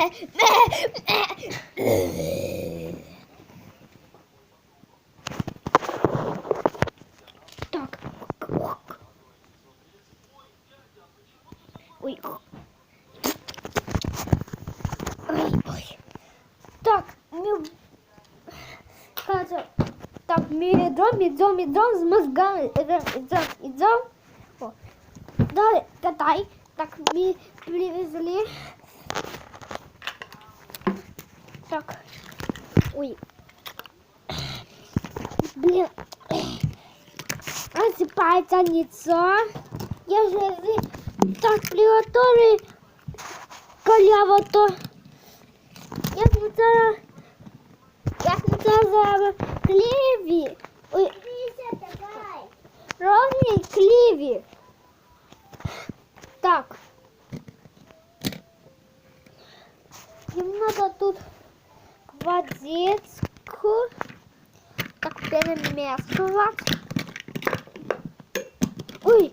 Так. Ой. Ой, ой. Так, ми... Каже, так, ми йдемо, йдемо, йдемо з мозгами. Йдемо, йдемо, йдемо. О. Далі, катай. Так, ми привезли. Так. Ой. Блин. Осыпается лицо. Я же так приготовлю халяву-то. Я смотрела, я за клеви. Ой, ровный клеви. Так. Надо тут водичку. Так перемешивать. Ой,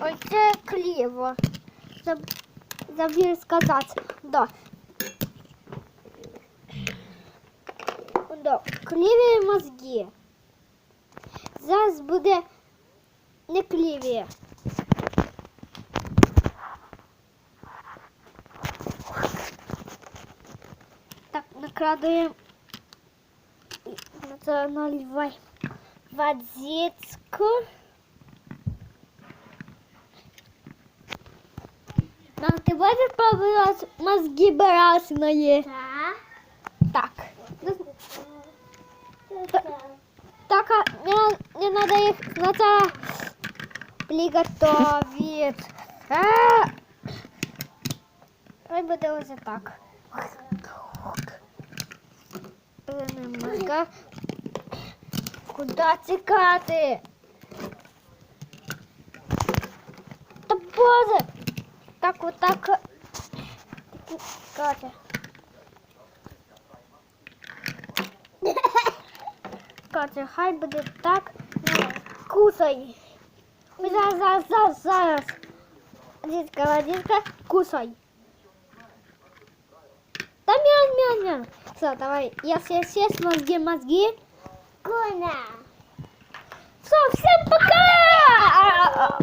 ой, це клево. Заб... Забув сказати. Да. Да. Клеві мозги. Зараз буде не клеві. Так, накладуємо. Це наливай водичку. Мам, ти будеш пробувати мозги барасної? Так. Так. Так, а мне, мне надо их сначала приготовить. А! Ой, буде ось так. Мозга. Куда тікати? Та боже! Так, вот так. Катя. Хай буде так. Кусай. Зараз, зараз, зараз, зараз. Водичка, водичка, кусай. Да мяу, мяу, мяу. Все, давай. Я съесть мозги, мозги. Куна. Все, всем пока!